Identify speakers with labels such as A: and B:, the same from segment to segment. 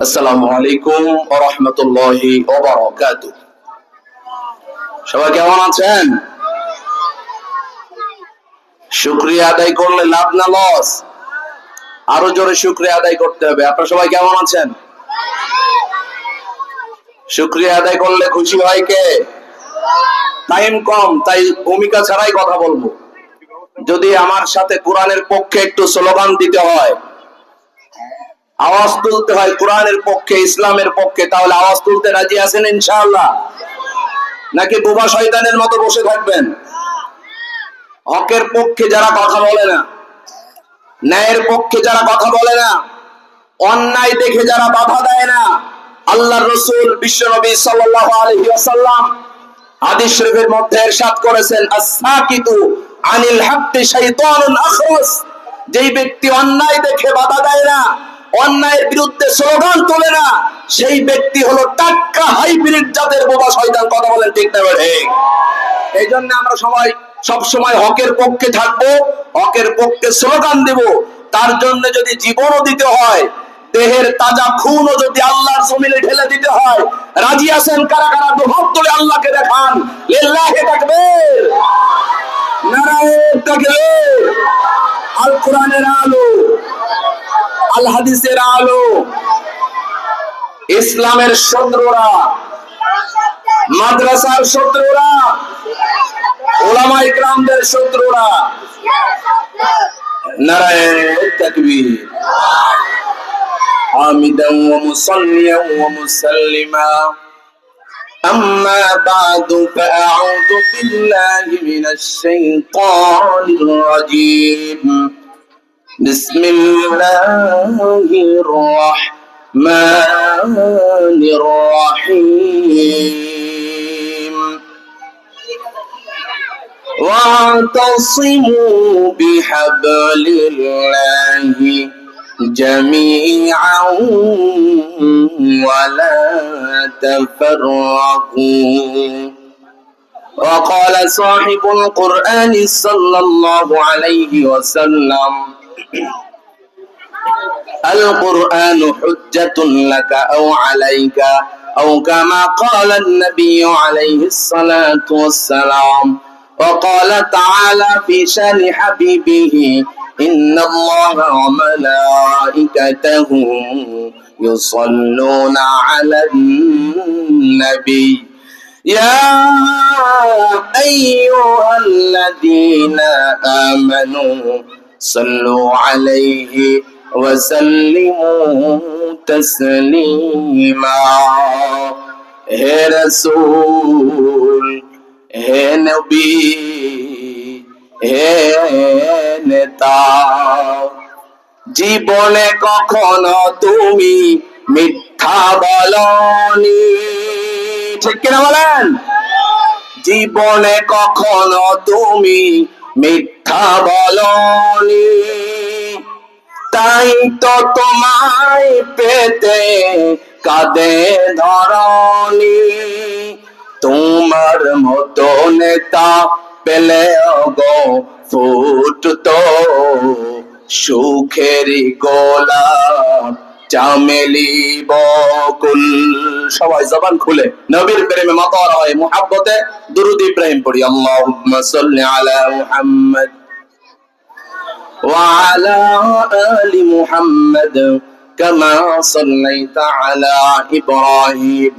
A: আসসালামু আলাইকুম রাহমাতুল্লাহি সবাই কেমন আছেন? শুকরিয়া আদায় করলে লাভ না লস? আরও জোরে আদায় করতে হবে। আপনারা সবাই কেমন আছেন? শুকরিয়া আদায় করলে খুশি হয় কে? টাইম কম, তাই ভূমিকা ছাড়াই কথা বলব। যদি আমার সাথে কোরআনের পক্ষে একটু স্লোগান দিতে হয় আওয়াজ তুলতে হয় কোরআনের পক্ষে, ইসলামের পক্ষে, তাহলে আওয়াজ তুলতে রাজি আছেন ইনশাআল্লাহ? নাকি বোবা শয়তানের মতো বসে থাকবেন? হকের পক্ষে যারা কথা বলে না, ন্যায়ের পক্ষে যারা কথা বলে না, অন্যায় দেখে যারা বাধা দেয় না আল্লাহ রসুল সাল্লাল্লাহু আলাইহি ওয়াসাল্লাম হাদিস শরীফের মধ্যে ইরশাদ করেছেন, আস-সাকিতু আনিল হাক্কি শাইতানুন আখরাস। যেই ব্যক্তি অন্যায় দেখে বাধা দেয় না অন্যায়ের বিরুদ্ধে স্লোগান তোলে না। সেই ব্যক্তি হলো টাটকা হাইব্রিড জাতের বোবা শয়তান। কথা বলেন ঠিক না এই জন্য আমরা সবাই সব সময় হকের পক্ষে থাকব, হকের পক্ষে স্লোগান দেব। তার জন্য যদি জীবনও দিতে হয়, দেহের তাজা খুনও যদি আল্লাহর জমিনে ঢেলে দিতে হয়, রাজি আছেন কারা কারা? দুহাত তুলে আল্লাহকে দেখান। লিল্লাহি তাকবীর। নারায়ে তাকবীর। আল কোরআনের আলো। আল হাদিসের আলো ইসলামের শত্রুরা মাদ্রাসার শত্রুরা ওলামা ইকরামদের শত্রুরা নারায়ণ তাকবীর حامدا ومصليا ومسلما أما بعد فأعوذ بالله من الشيطان الرجيم بسم الله الرحمن الرحيم. واعتصموا بحبل الله جميعا ولا تفرقوا. وقال صاحب القرآن صلى الله عليه وسلم القرآن حجة لك أو عليك أو كما قال النبي عليه الصلاة والسلام وقال تعالى في شان حبيبه إن الله وملائكته يصلون على النبي. يا أيها الذين آمنوا صلوا عليه وسلموا تسليما হে রসুল হে নবী হে নেতা জীবনে কখনো তুমি মিথ্যা বলনি ঠিক কিনা বলেন জীবনে কখনো তুমি মিথ্যা বলনি। তাই তো তোমায় পেতে কাঁদে ধরনি। তোমার মতো নেতা পেলে গো ফুটতো সুখের গোলাপ। চামেলি বকুল সবাই জবান খুলে নবীর প্রেমে মাতার হয় মুহাব্বতে দুরুদ ইব্রাহিম পড়ি আল্লাহুম্মা সাল্লি আলা মুহাম্মদ وعلى آل محمد كما صليت على إبراهيم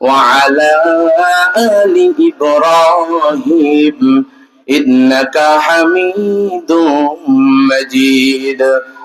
A: وعلى آل إبراهيم إنك حميد مجيد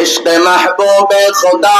A: عشق محبوب خدا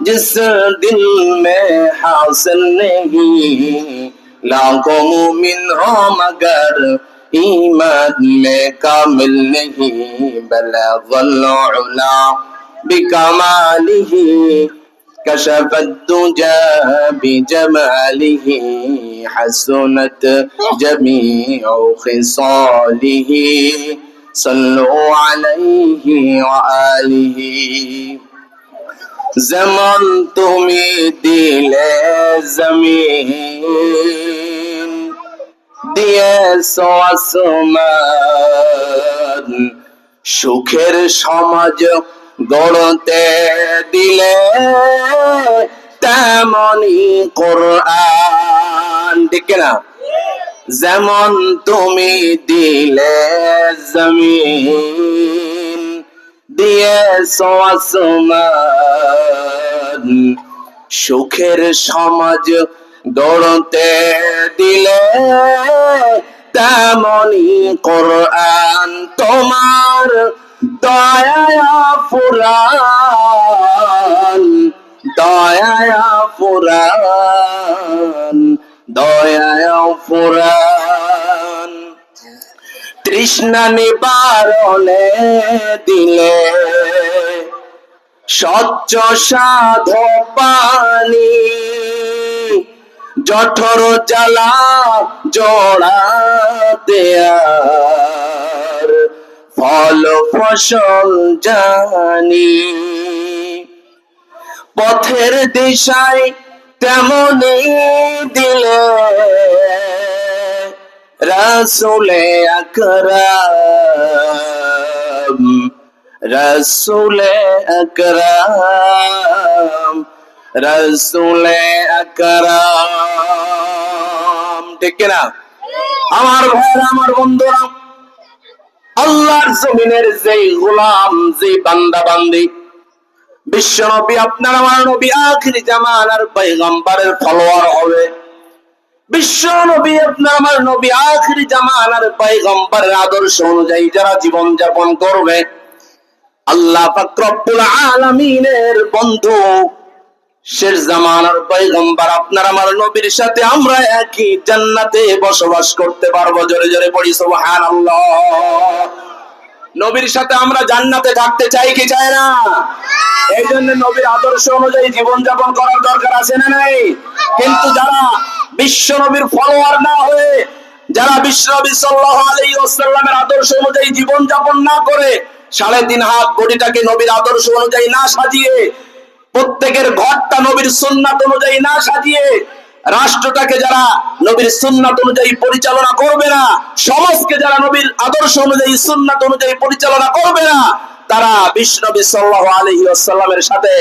A: جس دل میں حاصل نہیں۔ لاکھوں مومن ہو مگر ایمان میں کامل نہیں۔ بلغ العلا بکمالہ كشف الدجى بجماله حسنت جميع خصاله۔ صلوا عليه وآله যেমন তুমি দিলে জমিন দিয়েছ আসমান সুখের সমাজ গড়তে দিলে তেমনি কোরআন ঠিক না যেমন তুমি দিলে জমিন দিয়ে আসমান। সুখের সমাজ গড়তে দিলে তেমনি কোরআন তোমার দয়া ফুরান দয়া ফুরান। দয়া ফুরান তৃষ্ণা নিবারণে দিলে স্বচ্ছ সাধ পানি জঠর জ্বালা জোড়া দেয়ার ফল ফসল জানি। পথের দিশায় তেমনি দিলে রসুলে আকরাম রসুলে আকরাম রসুলে আকরাম। ঠিক না? আমার ভাইরা আমার বন্ধুরা, আল্লাহর জমিনের যেই গোলাম যে বান্দা বান্দি বিশ্ব নবী, আপনার আমার নবী, আখিরি জামানার পয়গম্বরের ফলোয়ার হবে। বিশ্ব নবী, আপনার আমার নবী, আখিরি জামানার পয়গম্বরের আদর্শ অনুযায়ী যারা জীবন যাপন করবে, আল্লাহ আলামিনের বন্ধু, শেষ জামানার আপনার আমার নবীর সাথে আমরা একই জান্নাতে বসবাস করতে পারব। জোরে জোরে পড়ি, সুবহানাল্লাহ। নবীর সাথে আমরা জান্নাতে থাকতে চাই কি চাই না? এই জন্য নবীর আদর্শ অনুযায়ী জীবন যাপন করার দরকার আছে না নাই? কিন্তু যারা বিশ্ব নবীর ফলোয়ার না হয়ে, যারা বিশ্ব নবী সাল্লাল্লাহু আলাইহি ওয়াসাল্লামের আদর্শ অনুযায়ী জীবন যাপন না করে, সাড়ে তিন হাত বডিটাকে নবীর আদর্শ অনুযায়ী না সাজিয়ে, প্রত্যেকের ঘরটা নবীর সুন্নাত অনুযায়ী না সাজিয়ে রাষ্ট্রটাকে যারা নবীর সুন্নাত অনুযায়ী পরিচালনা করবে না, সমাজকে যারা নবীর আদর্শ অনুযায়ী, সুন্নাত অনুযায়ী পরিচালনা করবে না, তারা বিষ্ণবী সাল্লাহ আলহি আসাল্লামের সাথে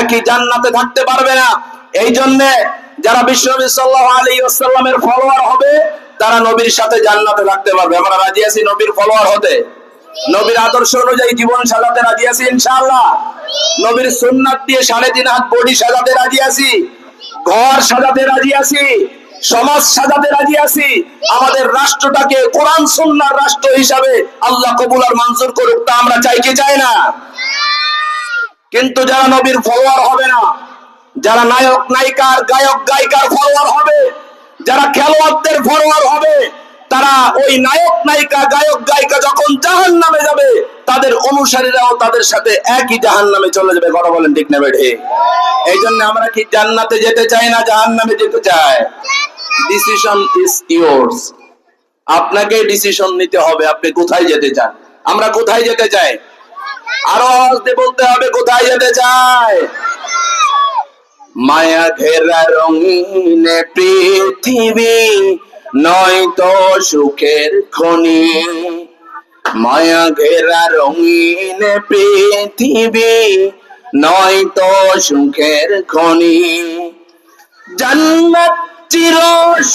A: একই জান্নাতে থাকতে পারবে না। এই জন্য যারা বিষ্ণবী সাল্লাহ আলহি আসাল্লামের ফলোয়ার হবে, তারা নবীর সাথে জান্নাতে থাকতে পারবে। আমরা রাজি আছি নবীর ফলোয়ার হতে? নবীর আদর্শ অনুযায়ী জীবন সাজাতে রাজি আছি ইনশাআল্লাহ? নবীর সুন্নাত দিয়ে সাড়ে তিন হাত বডি সাজাতে রাজি আছি? ঘর সাজাতে রাজি আছি, সমাজ সাজাতে রাজি আছি, আমাদের রাষ্ট্রটাকে কোরআন সুন্নার রাষ্ট্র হিসাবে আল্লাহ কবুল আর মঞ্জুর করুক, তা আমরা চাই কি চাই না? কিন্তু যারা নবীর ফলোয়ার হবে না, যারা নায়ক, নায়িকার, গায়ক, গায়িকার ফলোয়ার হবে, যারা খেলোয়াড়দের ফলোয়ার হবে, তারা ওই নায়ক, নায়িকা, গায়ক, গায়িকা অনুসারীরাও তাদের সাথে একই জাহান নামে চলে যাবে। কথা বলেন ঠিক না বেঠে? এই জন্য আমরা কি জান্নাতে যেতে চাই না জাহান নামে যেতে চাই? ডিসিশন ইজ ইয়োর্স আপনাকে ডিসিশন নিতে হবে, আপনি কোথায় যেতে চান? আমরা কোথায় যেতে চাই? আরও আওয়াজে বলতে হবে, কোথায় যেতে চাই? মায়া ঘেরা রঙিন পৃথিবী নয় তো সুখের খনি। মায়া ঘেরা রঙিন পৃথিবী, নয় তো সুখের খনি। জান্নাত চির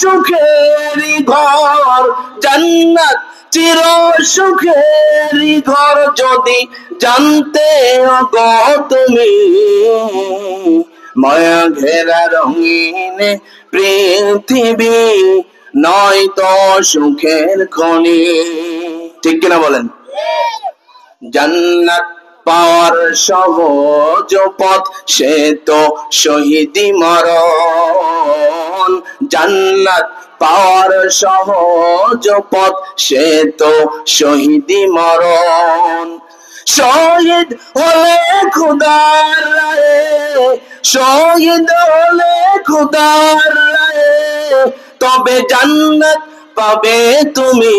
A: সুখেরই ঘর, জান্নাত চির সুখেরই ঘর যদি জানতে গো তুমি। মায়া ঘেরা রঙিন পৃথিবী, নয় তো সুখের খনি। ঠিক কিনা বলেন? জান্নাত পাওয়ার সহজ পথ, সে তো শহীদি মরণ। জান্নাত পাওয়ার সহজ পথ, সে তো শহীদি মরণ। শহীদ হলে খুদার রায়ে, শহীদ হলে খুদার রায়ে, তবে জান্নাত পাবে তুমি?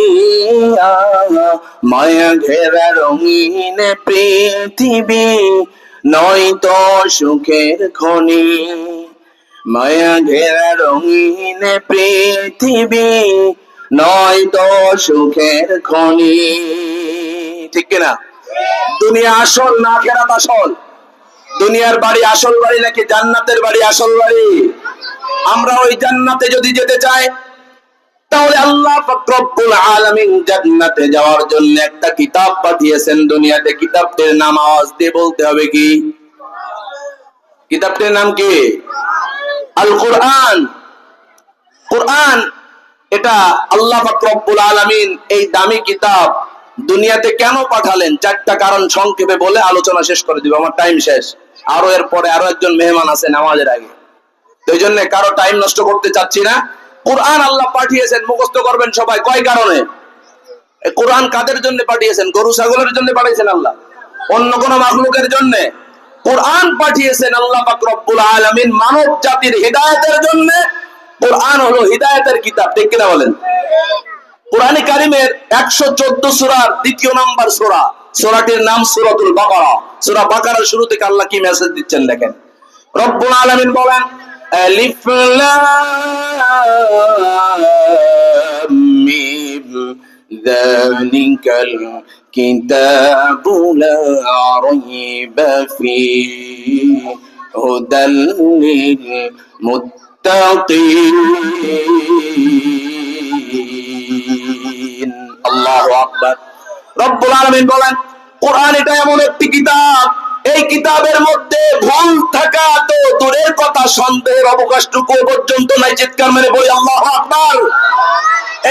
A: মায়া ঘেরা রঙিন পৃথিবী নয়তো সুখের খনি। মায়া ঘেরা রঙিন পৃথিবী নয়তো সুখের খনি। ঠিক কিনা? দুনিয়া আসল না খেরাত আসল? দুনিয়ার বাড়ি আসল বাড়ি নাকি জান্নাতের বাড়ি আসল বাড়ি? আমরা ওই জান্নাতে যদি যেতে চাই তাহলে আল্লাহ পাক রব্বুল আলামিন জান্নাতে যাওয়ার জন্য একটা কিতাব পাঠিয়েছেন দুনিয়াতে। কিতাবটির নাম আওয়াজ দিয়ে বলতে হবে কি? কিতাবটির নাম কি? আল কোরআন কোরআন এটা আল্লাহ পাক রব্বুল আলামিন এই দামি কিতাব দুনিয়াতে কেন পাঠালেন? চারটা কারণ সংক্ষেপে বলে আলোচনা শেষ করে দিব, আমার টাইম শেষ। আরও এর পরে আরও একজন মেহমান আছে নামাজের আগে। তো এই জন্য কারও টাইম নষ্ট করতে চাচ্ছি না। কোরআন আল্লাহ পাঠিয়েছেন, মুখস্থ করবেন সবাই। কয় কারণে? কোরআন কাদের জন্য পাঠিয়েছেন? গরু, ছাগলের জন্য পাঠিয়েছেন আল্লাহ? অন্য কোন মাখলুকের জন্য? কোরআন পাঠিয়েছেন আল্লাহ রব্বুল আলামিন মানব জাতির হিদায়াতের জন্য। কোরআন হলো হিদায়াতের কিতাব, ঠিক কিনা বলেন? কোরআনে কারিমের একশো চোদ্দ সুরার দ্বিতীয় নাম্বার সুরা। সুরাটির নাম সুরাতুল বাকারা। সুরা বাকারার শুরু থেকে আল্লাহ কি মেসেজ দিচ্ছেন দেখেন? রব্বুল আলামিন বলেন আলিফ লাম মিম ذلك الكتاب لا ريب فيه هدى للمتقين الله أكبر রব্বুল আলামিন বলেন কোরআন এটা এমন একটি কিতাব এই কিতাবের মধ্যে ভুল থাকা তো দূরের কথা, সন্দেহের অবকাশটুকু পর্যন্ত নাই। চিৎকার মেরে বলি, আল্লাহ আকবার!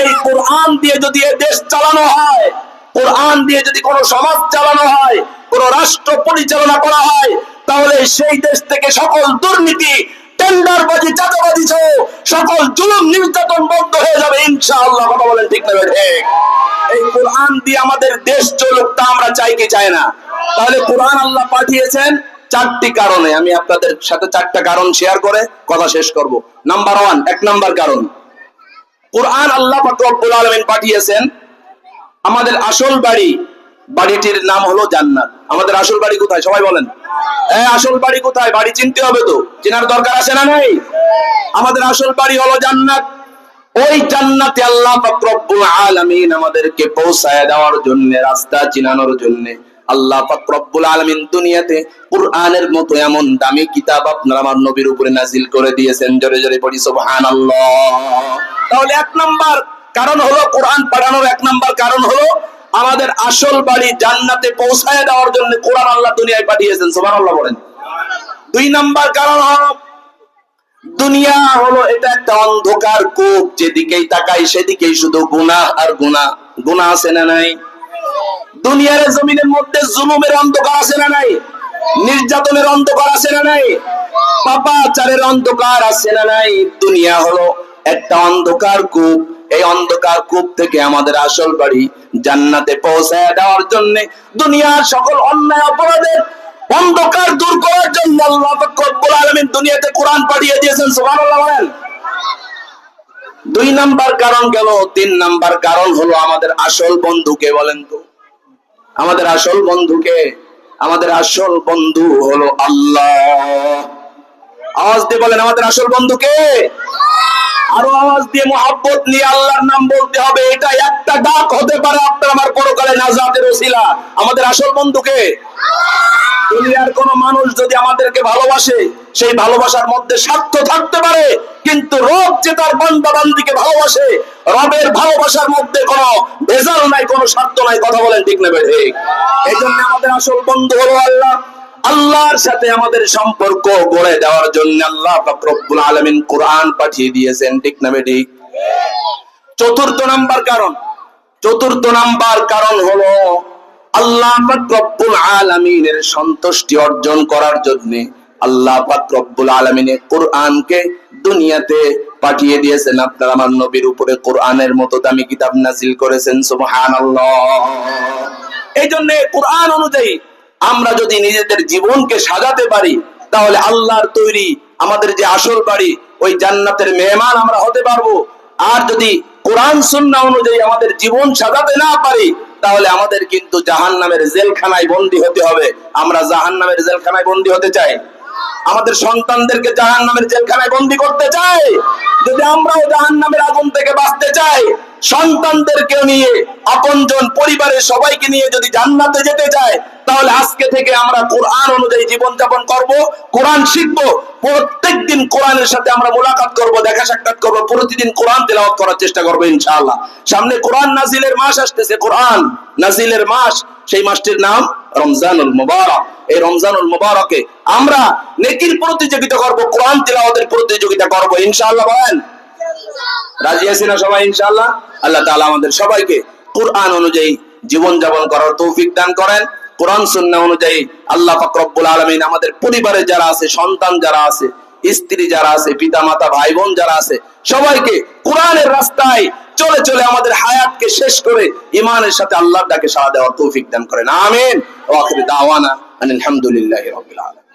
A: এই কোরআন দিয়ে যদি এ দেশ চালানো হয়, কোরআন দিয়ে যদি কোনো সমাজ চালানো হয়, কোন রাষ্ট্র পরিচালনা করা হয়, তাহলে সেই দেশ থেকে সকল দুর্নীতি টেন্ডারবাজি চাঁদাবাজি সহ সকল জুলুম, নির্যাতন বন্ধ হয়ে যাবে, ইনশাআল্লাহ, কথা বলেন ঠিক না ঠিক। এই কোরআন দিয়ে আমাদের দেশ চলুক, তা আমরা চাই কি চাই না? তাহলে কোরআন আল্লাহ পাঠিয়েছেন চারটি কারণে। আমি আপনাদের সাথে চারটা কারণ শেয়ার করে কথা শেষ করব। নাম্বার ওয়ান এক নাম্বার কারণ। কোরআন আল্লাহ পাক রব্বুল পাঠিয়েছেন, আমাদের আসল বাড়ি বাড়িটির নাম হলো জান্নাত। আমাদের আসল বাড়ি কোথায়? সবাই বলেন। হ্যাঁ আসল বাড়ি কোথায়? বাড়ি চিনতে হবে তো। চেনার দরকার আছে না নাই? আমাদের আসল বাড়ি হলো জান্নাত। ওই জান্নাতে আল্লাহ পাক রব্বুল আলামিন আমাদেরকে পৌঁছায় দেওয়ার জন্য, রাস্তা চিনানোর জন্য। আল্লাহ পাক রব্বুল আলামিন দুনিয়াতে কুরআনের মতো এমন দামি কিতাব আপনার আমার নবীর উপরে নাজিল করে দিয়েছেন। জোরে জোরে পড়ি, সুবহানাল্লাহ। তাহলে এক নাম্বার কারণ হলো কোরআন পাঠানোর এক নাম্বার কারণ হলো আমাদের আসল বাড়ি জান্নাতে পৌঁছায় দেওয়ার জন্য কোরআন আল্লাহ দুনিয়ায় পাঠিয়েছেন, সুবহানাল্লাহ বলেন। দুই নাম্বার কারণ হলো, দুনিয়া হলো এটা একটা অন্ধকার কূপ, যেদিকেই তাকাই সেদিকেই শুধু গুনাহ আর গুনাহ। গুনাহ আছে না নাই? দুনিয়ার জমিনের মধ্যে জুলুমের অন্ধকার আছে না নাই? নির্যাতনের অন্ধকার আছে না নাই? পাপাচারের অন্ধকার আছে না নাই? দুনিয়া হলো একটা অন্ধকার কূপ এই অন্ধকার কূপ থেকে আমাদের আসল বাড়ি জান্নাতে পৌঁছায় দেওয়ার জন্য দুনিয়ার সকল অন্যায় অপরাধের অন্ধকার দূর করার জন্য আল্লাহ রব্বুল আলামিন দুনিয়াতে কোরআন পাঠিয়ে দিয়েছেন, সুবহানাল্লাহ বলেন। দুই নাম্বার কারণ গেল, তিন নাম্বার কারণ হলো আমাদের আসল বন্ধুকে বলেন তো? আমাদের আসল বন্ধুকে আমাদের আসল বন্ধু হলো আল্লাহ। আওয়াজ দিয়ে বলেন, আমাদের আসল বন্ধুকে আরও আওয়াজ দিয়ে মোহাব্বত নিয়ে আল্লাহর নাম বলতে হবে। এটা একটা ডাক হতে পারে আপনার আমার পরকালে নাজাতের ওসিলা। আমাদের আসল বন্ধুকে দুনিয়ার কোন মানুষ যদি আমাদেরকে ভালোবাসে, সেই ভালোবাসার মধ্যে স্বার্থ থাকতে পারে, কিন্তু রব যে তার বান্দা বান্দিকে ভালোবাসে, রবের ভালোবাসার মধ্যে কোনো ভেজাল নাই, কোন স্বার্থ নাই, কথা বলেন ঠিক না বেঠে এই জন্য আমাদের আসল বন্ধু হলো আল্লাহ। আল্লাহর সাথে আমাদের সম্পর্ক গড়ে দেওয়ার জন্য আল্লাহ পাক রব্বুল আলামিন কোরআন পাঠিয়ে দিয়েছেন, ঠিক না বেঠি চতুর্থ নাম্বার কারণ। চতুর্থ নাম্বার কারণ হলো আল্লাহ রব্বুল আলামিনের সন্তুষ্টি অর্জন করার জন্য আল্লাহ রব্বুল আলামিনের কোরআনকে দুনিয়াতে পাঠিয়ে দিয়েছেন। আপনার আমার নবীর উপরে কোরআনের মতো দামি কিতাব নাজিল করেছেন, সুবহানাল্লাহ। এই জন্য কোরআন অনুযায়ী আমরা যদি নিজেদের জীবনকে সাজাতে পারি, তাহলে আল্লাহর তৈরি আমাদের যে আসল বাড়ি, ওই জান্নাতের মেহমান আমরা হতে পারব। আর যদি কোরআন, সুন্নাহ অনুযায়ী আমাদের জীবন সাজাতে না পারি, তাহলে আমাদের কিন্তু জাহান নামের জেলখানায় বন্দী হতে হবে। আমরা জাহান নামের জেলখানায় বন্দী হতে চাই। আমাদের সন্তানদেরকে জাহান নামের জেলখানায় বন্দী করতে চাই। যদি আমরাও জাহান নামের আগুন থেকে বাঁচতে চাই নিয়ে, আপনজন পরিবারের সবাইকে নিয়ে যদি জান্নাতে যেতে চাই তাহলে আজকে থেকে আমরা কোরআন অনুযায়ী জীবন যাপন করব, কোরআন শিখব প্রত্যেক দিন কোরআনের সাথে আমরা মোলাকাত করব, দেখা সাক্ষাৎ প্রতিদিন কোরআন তেলাওয়াত করার চেষ্টা করব সামনে কোরআন নাজিলের মাস আসতেছে, কোরআন নাজিলের মাস, সেই মাসটির নাম রমজানুল মুবারক। এই রমজানুল মুবারকে আমরা নেকির প্রতিযোগিতা করব, কোরআন তেলাওয়াতের প্রতিযোগিতা করব, ইনশাআল্লাহ বলেন। রাজি আছি না সবাই, ইনশাআল্লাহ? আল্লাহ তাআলা আমাদের সবাইকে কোরআন অনুযায়ী জীবন যাপন করার তৌফিক দান করেন। কোরআন, সুন্নাহ অনুযায়ী আল্লাহ পাক রব্বুল আলামিন আমাদের পরিবারে যারা আছে, সন্তান যারা আছে, স্ত্রী যারা আছে পিতা মাতা ভাই বোন যারা আছে, সবাইকে কোরআনের রাস্তায় চলে চলে আমাদের হায়াতকে শেষ করে ইমানের সাথে আল্লাহর ডাকে সাড়া দেওয়ার তৌফিক দান করেন। আমিন। ওয়া আখির দাওয়ানা আনিল হামদুলিল্লাহি রাব্বিল আলামিন।